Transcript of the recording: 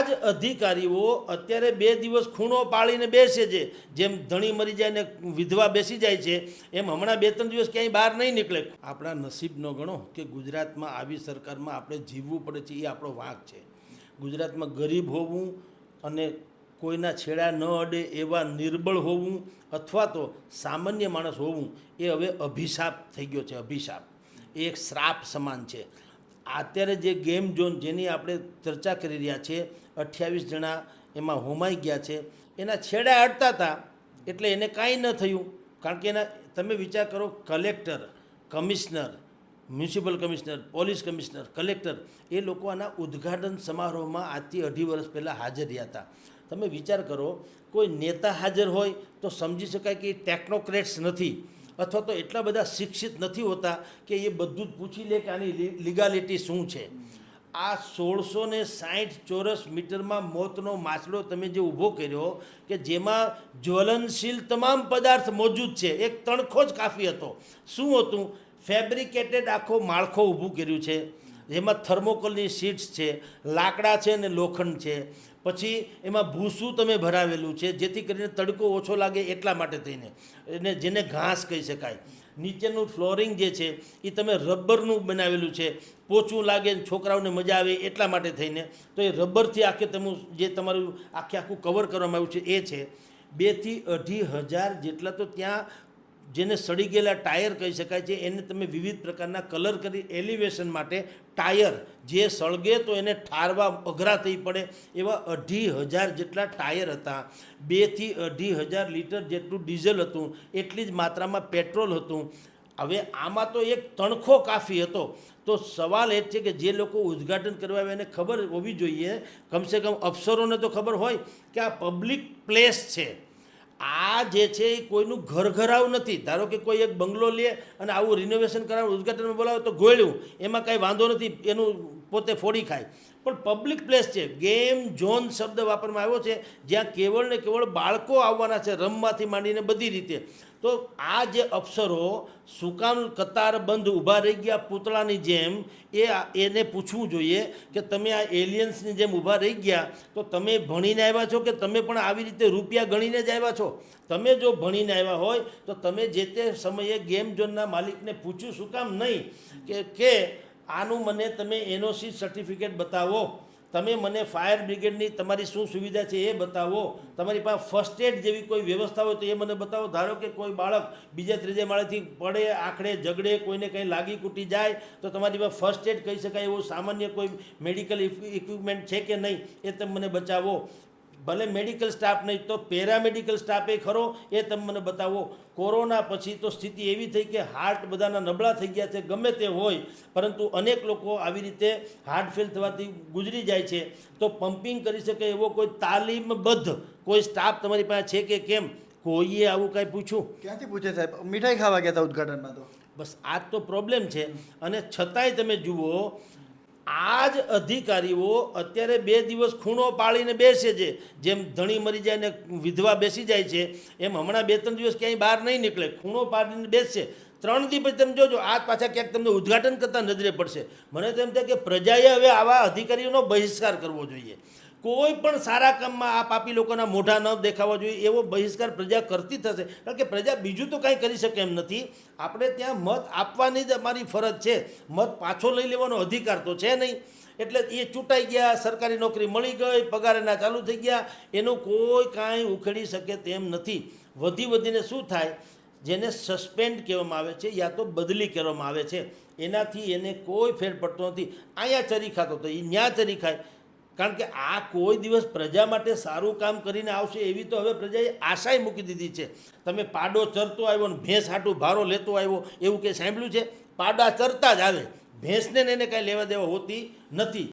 આ જ અધિકારીઓ અત્યારે બે દિવસ ખૂણો પાળીને બેસે છે. જેમ ધણી મરી જાય ને વિધવા બેસી જાય છે, એમ હમણાં બે ત્રણ દિવસ ક્યાંય બહાર નહીં નીકળે. આપણા નસીબનો ગણો કે ગુજરાતમાં આવી સરકારમાં આપણે જીવવું પડે છે, એ આપણો વાંક છે. ગુજરાતમાં ગરીબ હોવું અને કોઈના છેડા ન અડે એવા નિર્બળ હોવું અથવા તો સામાન્ય માણસ હોવું, એ હવે અભિશાપ થઈ ગયો છે, અભિશાપ. એ એક શ્રાપ સમાન છે. અત્યારે જે ગેમ ઝોન જેની આપણે ચર્ચા કરી રહ્યા છીએ અઠ્યાવીસ જણા એમાં હોમાઈ ગયા છે, એના છેડા અડતા હતા, એટલે એને કાંઈ ન થયું. કારણ કે એના, તમે વિચાર કરો, collector, commissioner, municipal commissioner, police commissioner, collector, એ લોકો આના ઉદ્ઘાટન સમારોહમાં આજથી અઢી વર્ષ પહેલાં હાજર રહ્યા હતા. તમે વિચાર કરો, કોઈ નેતા હાજર હોય તો સમજી શકાય કે એ ટેકનોક્રેટ્સ નથી. અથવા તો એટલા બધા શિક્ષિત નથી હોતા કે એ બધું જ પૂછી લે કે આની લીગાલિટી શું છે. આ સોળસો ને સાઠ ચોરસ મીટરમાં મોતનો માછડો તમે જે ઊભો કર્યો કે જેમાં જ્વલનશીલ તમામ પદાર્થ મોજૂદ છે, એક તણખો જ કાફી હતો. શું હતું? ફેબ્રિકેટેડ આખો માળખો ઊભું કર્યું છે. જેમાં થર્મોકોલની શીટ્સ છે, લાકડા છે ને લોખંડ છે. પછી એમાં ભૂસું તમે ભરાવેલું છે, જેથી કરીને તડકો ઓછો લાગે એટલા માટે થઈને. એને જેને ઘાસ કહી શકાય. નીચેનું ફ્લોરિંગ જે છે એ તમે રબરનું બનાવેલું છે. પોચું લાગે છોકરાઓને મજા આવે એટલા માટે થઈને. તો એ રબરથી આખે તમે જે તમારું આખે આખું કવર કરવામાં આવ્યું છે, એ છે. બેથી અઢી હજાર જેટલા તો ત્યાં જેને સડી ગયેલા ટાયર કહી શકાય છે, એને તમે વિવિધ પ્રકારના કલર કરી એલિવેશન માટે ટાયર જે સળગે તો એને ઠારવા અઘરા થઈ પડે એવા અઢી હજાર જેટલા ટાયર હતા. બેથી અઢી હજાર લીટર જેટલું ડીઝલ હતું, એટલી જ માત્રામાં પેટ્રોલ હતું. હવે આમાં તો એક તણખો કાફી હતો. તો સવાલ એ જ છે કે જે લોકો ઉદ્ઘાટન કરવા આવે એને ખબર હોવી જોઈએ. કમસે કમ અફસરોને તો ખબર હોય કે આ પબ્લિક પ્લેસ છે. આ જે છે એ કોઈનું ઘર ઘરાવ નથી. ધારો કે કોઈ એક બંગલો લે અને આવું રિનોવેશન કરાવવાનું ઉદઘાટનમાં બોલાવે તો ગોળ્યું. એમાં કાંઈ વાંધો નથી, એનું પોતે ફોડી ખાય. પણ પબ્લિક પ્લેસ છે ગેમ ઝોન શબ્દ વાપરવામાં આવ્યો છે, જ્યાં કેવળ ને કેવળ બાળકો આવવાના છે, રમવાથી માંડીને બધી રીતે. તો આ જે અફસરો સુકામ કતારબંધ કતાર બંધ ઊભા રહી ગયા પૂતળાની જેમ, એ એને પૂછવું જોઈએ કે તમે આ એલિયન્સની જેમ ઊભા રહી ગયા તો તમે ભણીને આવ્યા છો કે તમે પણ આવી રીતે રૂપિયા ગણીને જ આવ્યા છો? તમે જો ભણીને આવ્યા હોય તો તમે જે તે સમયે ગેમ ઝોનના માલિકને પૂછ્યું શું કામ નહીં? કે કે આનું મને તમે એનઓસી સર્ટિફિકેટ બતાવો. તમે મને ફાયર બ્રિગેડની તમારી શું સુવિધા છે એ બતાવો. તમારી પાસે ફર્સ્ટ એડ જેવી કોઈ વ્યવસ્થા હોય તો એ મને બતાવો. ધારો કે કોઈ બાળક બીજા ત્રીજા માળેથી પડે આખડે ઝઘડે, કોઈને કંઈ લાગી કૂટી જાય, તો તમારી પાસે ફર્સ્ટ એડ કહી શકાય એવું સામાન્ય કોઈ મેડિકલ ઇક્વિપમેન્ટ છે કે નહીં એ તમે મને બચાવો. ભલે મેડિકલ સ્ટાફ નહીં તો પેરામેડિકલ સ્ટાફે ખરો એ તમે મને બતાવો. કોરોના પછી તો સ્થિતિ એવી થઈ કે હાર્ટ બધાના નબળા થઈ ગયા છે ગમે તે હોય પરંતુ અનેક લોકો આવી રીતે હાર્ટ ફેલ થવાથી ગુજરી જાય છે. તો પમ્પિંગ કરી શકે એવો કોઈ તાલીમબદ્ધ કોઈ સ્ટાફ તમારી પાસે છે કે કેમ? કોઈએ આવું કાંઈ પૂછ્યું? ક્યાંથી પૂછે સાહેબ? મીઠાઈ ખાવા ગયા હતા ઉદ્ઘાટનમાં તો. બસ આ તો પ્રોબ્લેમ છે. અને છતાંય તમે જુઓ આ જ અધિકારીઓ અત્યારે બે દિવસ ખૂણો પાળીને બેસે છે. જેમ ધણી મરી જાય ને વિધવા બેસી જાય છે, એમ હમણાં બે ત્રણ દિવસ ક્યાંય બહાર નહીં નીકળે. ખૂણો પાડીને બેસશે ત્રણ દી પછી તમે જોજો, આ પાછા ક્યાંક તમને ઉદ્ઘાટન કરતાં નજરે પડશે. મને તો એમ થાય કે પ્રજાએ હવે આવા અધિકારીઓનો બહિષ્કાર કરવો જોઈએ. કોઈ પણ સારા કામમાં આ પાપી લોકોના મોઢા ન દેખાવા જોઈએ, એવો બહિષ્કાર પ્રજા કરતી થશે. કારણ કે પ્રજા બીજું તો કાંઈ કરી શકે એમ નથી. આપણે ત્યાં મત આપવાની જ અમારી ફરજ છે. મત પાછો લઈ લેવાનો અધિકાર તો છે નહીં. એટલે એ ચૂંટાઈ ગયા, સરકારી નોકરી મળી ગઈ પગાર એના ચાલુ થઈ ગયા. એનું કોઈ કાંઈ ઉખેડી શકે તેમ નથી. વધી વધીને શું થાય? જેને સસ્પેન્ડ કહેવામાં આવે છે યા તો બદલી કરવામાં આવે છે. એનાથી એને કોઈ ફેર પડતો નથી. અહીંયા ચરી ખાતો તો એ ન્યા ચરી ખાય. કારણ કે આ કોઈ દિવસ પ્રજા માટે સારું કામ કરીને આવશે એવી તો હવે પ્રજાએ આશાએ મૂકી દીધી છે. તમે પાડો ચરતો આવ્યો ને ભેંસ હાટું ભારો લેતો આવ્યો એવું કંઈ સાંભળ્યું છે? પાડા ચરતા જ આવે. ભેંસને એને કાંઈ લેવા દેવા હોતી નથી.